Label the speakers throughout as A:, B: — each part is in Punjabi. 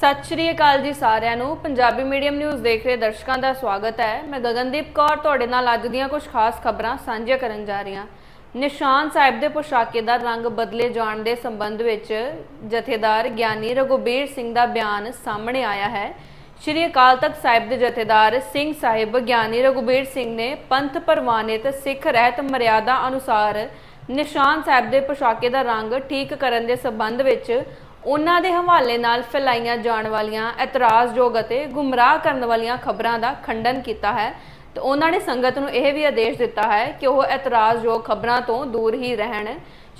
A: ਸਤਿ ਸ਼੍ਰੀ ਅਕਾਲ ਜੀ ਸਾਰਿਆਂ ਨੂੰ। ਪੰਜਾਬੀ ਮੀਡੀਅਮ ਨਿਊਜ਼ ਦੇਖ ਰਹੇ ਦਰਸ਼ਕਾਂ ਦਾ ਸਵਾਗਤ ਹੈ। ਮੈਂ ਗਗਨਦੀਪ ਕੌਰ ਤੁਹਾਡੇ ਨਾਲ ਅੱਜ ਦੀਆਂ ਕੁਝ ਖਾਸ ਖਬਰਾਂ ਸਾਂਝੀਆਂ ਕਰਨ ਜਾ ਰਹੀ ਹਾਂ। ਨਿਸ਼ਾਨ ਸਾਹਿਬ ਦੇ ਪੁਸ਼ਾਕੇ ਦਾ ਰੰਗ ਬਦਲੇ ਜਾਣ ਦੇ ਸੰਬੰਧ ਵਿੱਚ ਜਥੇਦਾਰ ਗਿਆਨੀ ਰਘੁਬੀਰ ਸਿੰਘ ਦਾ ਬਿਆਨ ਸਾਹਮਣੇ ਆਇਆ ਹੈ। ਸ਼੍ਰੀ ਅਕਾਲ ਤਖਤ ਸਾਹਿਬ ਦੇ ਜਥੇਦਾਰ ਸਿੰਘ ਸਾਹਿਬ ਗਿਆਨੀ ਰਘੁਬੀਰ ਸਿੰਘ ਨੇ ਪੰਥ ਪ੍ਰਵਾਨਿਤ ਸਿੱਖ ਰਹਿਤ ਮਰਿਆਦਾ ਅਨੁਸਾਰ ਨਿਸ਼ਾਨ ਸਾਹਿਬ ਦੇ ਪੁਸ਼ਾਕੇ ਦਾ ਰੰਗ ਠੀਕ ਕਰਨ ਦੇ ਸੰਬੰਧ ਵਿੱਚ ਉਹਨਾਂ ਦੇ ਹਵਾਲੇ ਨਾਲ ਫੈਲਾਈਆਂ ਜਾਣ ਵਾਲੀਆਂ ਇਤਰਾਜ਼ਯੋਗ ਅਤੇ ਗੁੰਮਰਾਹ ਕਰਨ ਵਾਲੀਆਂ ਖਬਰਾਂ ਦਾ ਖੰਡਨ ਕੀਤਾ ਹੈ। ਤੇ ਉਹਨਾਂ ਨੇ ਸੰਗਤ ਨੂੰ ਇਹ ਵੀ ਆਦੇਸ਼ ਦਿੱਤਾ ਹੈ ਕਿ ਉਹ ਇਤਰਾਜ਼ਯੋਗ ਖਬਰਾਂ ਤੋਂ ਦੂਰ ਹੀ ਰਹਿਣ।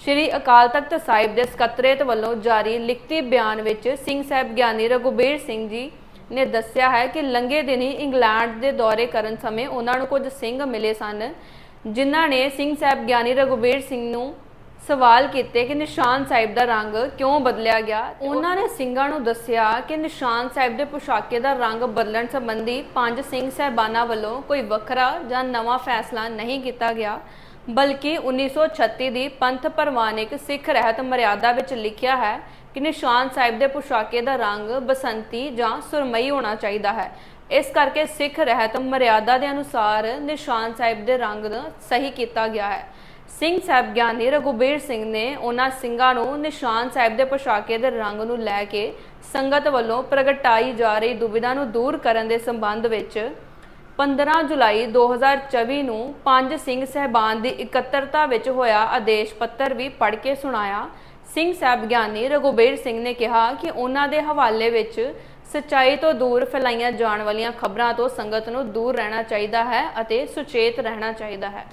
A: ਸ਼੍ਰੀ ਅਕਾਲ ਤਖਤ ਸਾਹਿਬ ਦੇ ਸਕੱਤਰੇਤ ਵੱਲੋਂ ਜਾਰੀ ਲਿਖਤੀ ਬਿਆਨ ਵਿੱਚ ਸਿੰਘ ਸਾਹਿਬ ਗਿਆਨੀ ਰਘੁਬੀਰ ਸਿੰਘ ਜੀ ਨੇ ਦੱਸਿਆ ਹੈ ਕਿ ਲੰਘੇ ਹੀ ਇੰਗਲੈਂਡ ਦੇ ਦੌਰੇ ਕਰਨ ਸਮੇਂ ਉਹਨਾਂ ਨੂੰ ਕੁਝ ਸਿੰਘ ਮਿਲੇ ਸਨ, ਜਿਨ੍ਹਾਂ ਨੇ ਸਿੰਘ ਸਾਹਿਬ ਗਿਆਨੀ ਰਘੁਬੀਰ ਸਿੰਘ ਨੂੰ ਸਵਾਲ ਕੀਤੇ ਕਿ ਨਿਸ਼ਾਨ ਸਾਹਿਬ ਦਾ ਰੰਗ ਕਿਉਂ ਬਦਲਿਆ ਗਿਆ? ਉਹਨਾਂ ਨੇ ਸਿੰਘਾਂ ਨੂੰ ਦੱਸਿਆ ਕਿ ਨਿਸ਼ਾਨ ਸਾਹਿਬ ਦੇ ਪੁਸ਼ਾਕੇ ਦਾ ਰੰਗ ਬਦਲਣ ਸੰਬੰਧੀ ਪੰਜ ਸਿੰਘ ਸਹਿਬਾਨਾਂ ਵੱਲੋਂ ਕੋਈ ਵੱਖਰਾ ਜਾਂ ਨਵਾਂ ਫੈਸਲਾ ਨਹੀਂ ਕੀਤਾ ਗਿਆ ਬਲਕਿ 1936 ਦੀ ਪੰਥ ਪ੍ਰਵਾਨਿਕ ਸਿੱਖ ਰਹਿਤ ਮਰਿਆਦਾ ਵਿੱਚ ਲਿਖਿਆ ਹੈ ਕਿ ਨਿਸ਼ਾਨ ਸਾਹਿਬ ਦੇ ਪੁਸ਼ਾਕੇ ਦਾ ਰੰਗ ਬਸੰਤੀ ਜਾਂ ਸੁਰਮਈ ਹੋਣਾ ਚਾਹੀਦਾ ਹੈ। ਇਸ ਕਰਕੇ ਸਿੱਖ ਰਹਿਤ ਮਰਿਆਦਾ ਦੇ ਅਨੁਸਾਰ ਨਿਸ਼ਾਨ ਸਾਹਿਬ ਦੇ ਰੰਗ ਸਹੀ ਕੀਤਾ ਗਿਆ ਹੈ। ਸਿੰਘ ਸਾਹਿਬ ਗਿਆਨੀ ਰਘੁਬੀਰ ਸਿੰਘ ਨੇ ਉਹਨਾਂ ਸਿੰਘਾਂ ਨੂੰ ਨਿਸ਼ਾਨ ਸਾਹਿਬ ਦੇ ਪੁਸ਼ਾਕੇ ਦੇ ਰੰਗ ਨੂੰ ਲੈ ਕੇ ਸੰਗਤ ਵੱਲੋਂ ਪ੍ਰਗਟਾਈ ਜਾ ਰਹੀ ਦੁਬਿਧਾ ਨੂੰ ਦੂਰ ਕਰਨ ਦੇ ਸੰਬੰਧ ਵਿੱਚ 15 ਜੁਲਾਈ 2024 ਨੂੰ ਪੰਜ ਸਿੰਘ ਸਹਿਬਾਨ ਦੀ ਇਕੱਤਰਤਾ ਵਿੱਚ ਹੋਇਆ ਆਦੇਸ਼ ਪੱਤਰ ਵੀ ਪੜ੍ਹ ਕੇ ਸੁਣਾਇਆ। ਸਿੰਘ ਸਾਹਿਬ ਗਿਆਨੀ ਰਘੁਬੀਰ ਸਿੰਘ ਨੇ ਕਿਹਾ ਕਿ ਉਹਨਾਂ ਦੇ ਹਵਾਲੇ ਵਿੱਚ ਸੱਚਾਈ ਤੋਂ ਦੂਰ ਫੈਲਾਈਆਂ ਜਾਣ ਵਾਲੀਆਂ ਖਬਰਾਂ ਤੋਂ ਸੰਗਤ ਨੂੰ ਦੂਰ ਰਹਿਣਾ ਚਾਹੀਦਾ ਹੈ ਅਤੇ ਸੁਚੇਤ ਰਹਿਣਾ ਚਾਹੀਦਾ ਹੈ।